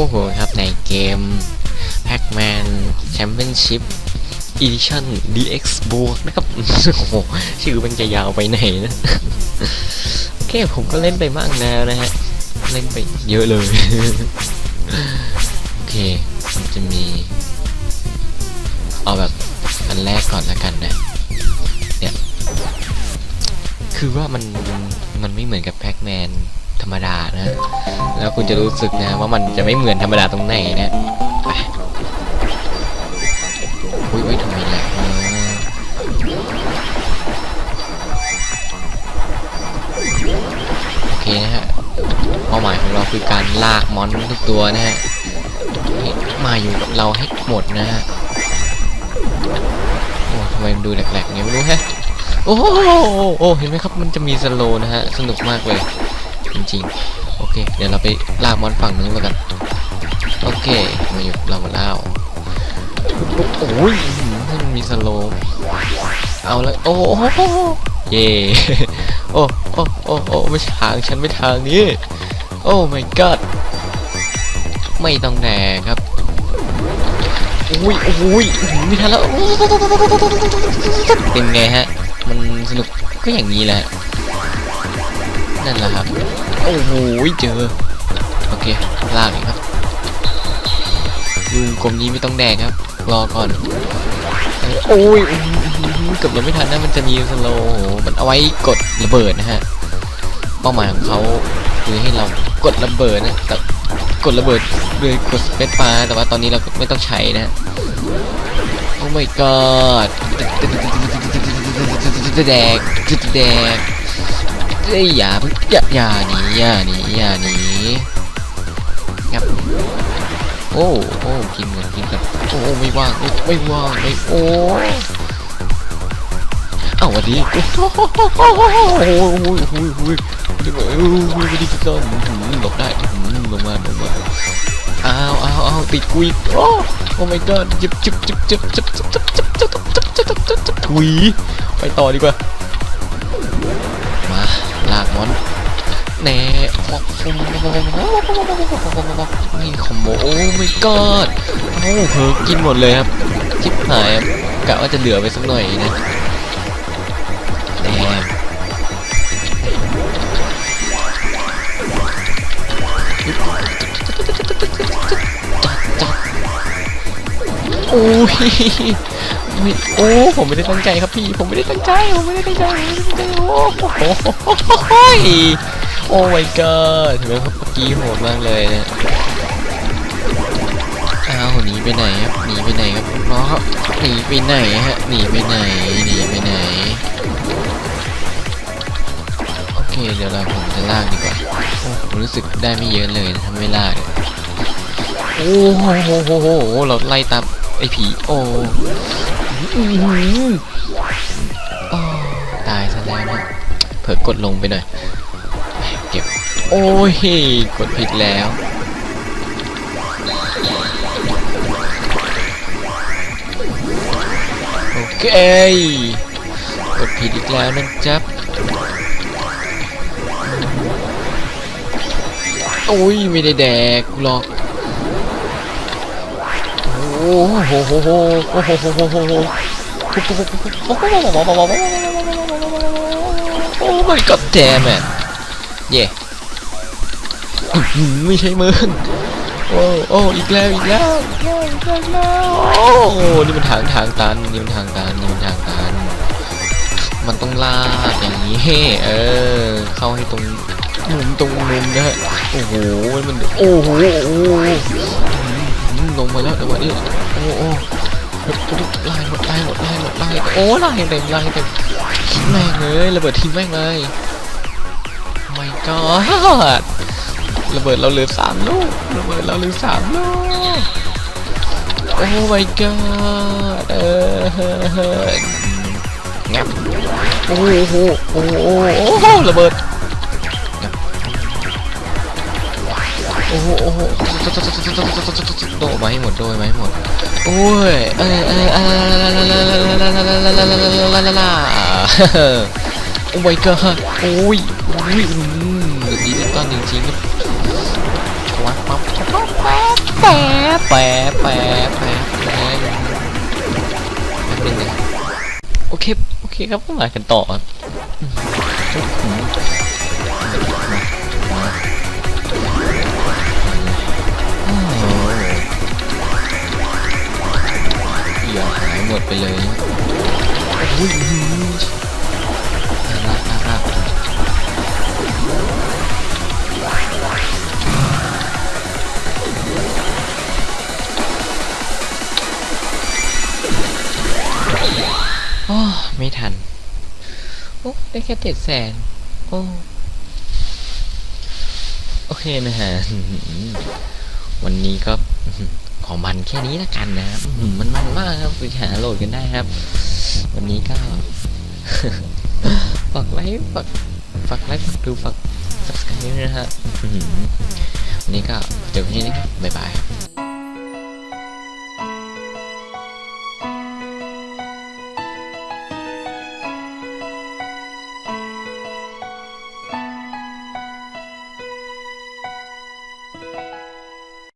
คู่หูครับในเกม Pac-Man Championship Edition DX บวกนะครับ โอ้โห ชื่อมันจะยาวไปไหนนะ โอเค ผมก็เล่นไปมากแล้วนะฮะ เล่นไปเยอะเลย โอเค มันจะมี เอาแบบอันแรกก่อนละกันนะ เนี่ย คือว่ามัน มันไม่เหมือนกับแพ็กแมน รรมดานะ แล้วคุณจะรู้สึกนะว่ามันจะไม่เหมือนธรรมดาตรงไหนนะไปอุ้ยอุ้ยทำไมแหลกวะโอเคนะฮะเป้าหมายของเราคือการลากมอนทุกตัวนะฮะมาอยู่กับเราให้หมดนะฮะโอ้ทำไมมันดูแหลกๆเนี่ยไม่รู้แฮะโอ้โหโอ้เห็นไหมครับมันจะมีสโลนะฮะ สนุกมากเลย จริงๆ โอเค เดี๋ยวเราไปลากมอนฝั่งนู้นแล้วกัน โอเคมาอยู่เราแล้วโอ้ยมันมีสโลว์เอาเลยโอ้โหเย่โอ้โอ้โอ้โอ้ไม่ทางฉันไม่ทางนี้ โอ้ my god ไม่ต้องแดงครับอุ้ยอุ้ยไม่ทันแล้วเป็นไงฮะ มันสนุกก็อย่างนี้แหละ นั่นแหละครับ อ้โหเจอ โอเคลากอีกครับลุงกลมนี้ไม่ต้องแดงครับ รอก่อน โอ้ยเกือบเราไม่ทันนะมันจะมีสโลโอ้โหมันเอาไว้กดระเบิดนะฮะ เป้าหมายของเขาคือให้เรากดระเบิดนะแต่กดระเบิดโดยกดสเปซบาแต่ว่าตอนนี้เราไม่ต้องใช้นะฮะโอ้ my god แดกแดก เอ้ยอย่าเพิ่งอย่าอย่าหนีอย่าหนีอย่าหนีครับโอ้โอ้กินก่อนกินก่อนโอ้ไม่ว่างไม่ว่างไม่โอ้เอ้าวันดีโอ้โหโอ้โหโอ้โหโอ้โหโอ้โหโอ้โหโอ้โหดีกันหลบได้ลงมาลงมาอ้าวอ้าวอ้าวติดกุยโอ้โอ้ my god จิบจิบจิบจิบจิบจิบจิบจิบจิบจิบจิบจิบจิบจิบถุยไปต่อดีกว่ามาลากม อนแน่นี่คอมโบโอ้ไม่กอดโอ้เพิร์กินหมดเลยครับชิบหายครับกะว่าจะเหลือไปสักหน่อยนะแน่จัดจัดโอ้ย ไม่โอ้ผมไม่ได้ตั้งใจครับพี่ ผมไม่ได้ตั้งใจ ผมไม่ได้ตั้งใจผมไม่ได้ตั้งใจโอ้โหโอ้ my god ถือว่าเมื่อกี้โหดมากเลยเนี่ยอ้าวหนีไปไหนครับหนีไปไหนครับน้องครับหนีไปไหนฮะหนีไปไหนหนีไปไหนโอเคเดี๋ยวเราผมจะลากดีกว่าโอ้ผมรู้สึกได้ไม่เยอะเลยนะถ้าไม่ลากโอ้โหโหโหเราไล่ตามไอ้ผีโอ้ ตายซะแล้วนะเผิ่กดลงไปหน่อยเก็บ โอ้ย กดผิดแล้ว โอเค กดผิดอีกแล้วนะจ๊บโอ้ย ไม่ได้แดกกูหรอก โอ้โหโหโหโอ้โหโหโหโหโหโอ้ my god damn it เย่ไม่ใช่มือนโอ้โอ้อีกแล้วอีกแล้วอีกแล้วอีกแล้วอีกแล้วโอ้นี่มันทางทางตันนี่มันทางตันนี่มันทางตันมันต้องลากอย่างนี้เออเข้าให้ตรงมุมตรงมุมนะฮะโอ้โหมันโอ้โหโอ้โหอืม ลงมาแล้วจังหวะนี้โอ้โอ้ไล่หมดไล่หมดไล่หมดไล่โอ้ไล่เต็มไล่เต็มแม่งเลยระเบิดทิ้งแม่งเลยไม่ก็ระเบิดเราเหลือสามลูกระเบิดเราเหลือสามลูกโอ้ my god เอองับโอ้โหโอ้โหโอ้โหโอ้โหระเบิด โอ้โหโอ้โหโดดมาให้หมดโดดมาให้หมดโอ้ยเออเออเออโอ้ my god โอ้ยโอ้ยอืมดิจิตอลจริงๆครับวัดปั๊บปั๊บปั๊บปะแปะแปะแปะแปะแป๊บนึงนะโอเคโอเคครับก็มากันต่อครับ ไปเลยนะโอ้ยหือน่ารักน่ารักโอ้ไม่ทัน โอ้ได้แค่เจ็ดแสนโอ้โอเคนะฮะ วันนี้ก็ ของมันแค่นี้ละกันนะครับมันมันมากครับไปหาโหลดกันได้ครับ วันนี้ก็ฝากไลค์ฝากฝากไลค์ฝากดูฝากสับสไครต์ด้วยนะฮะวันนี้ก็เจอกันที่นี่ครับบ๊ายบายครับ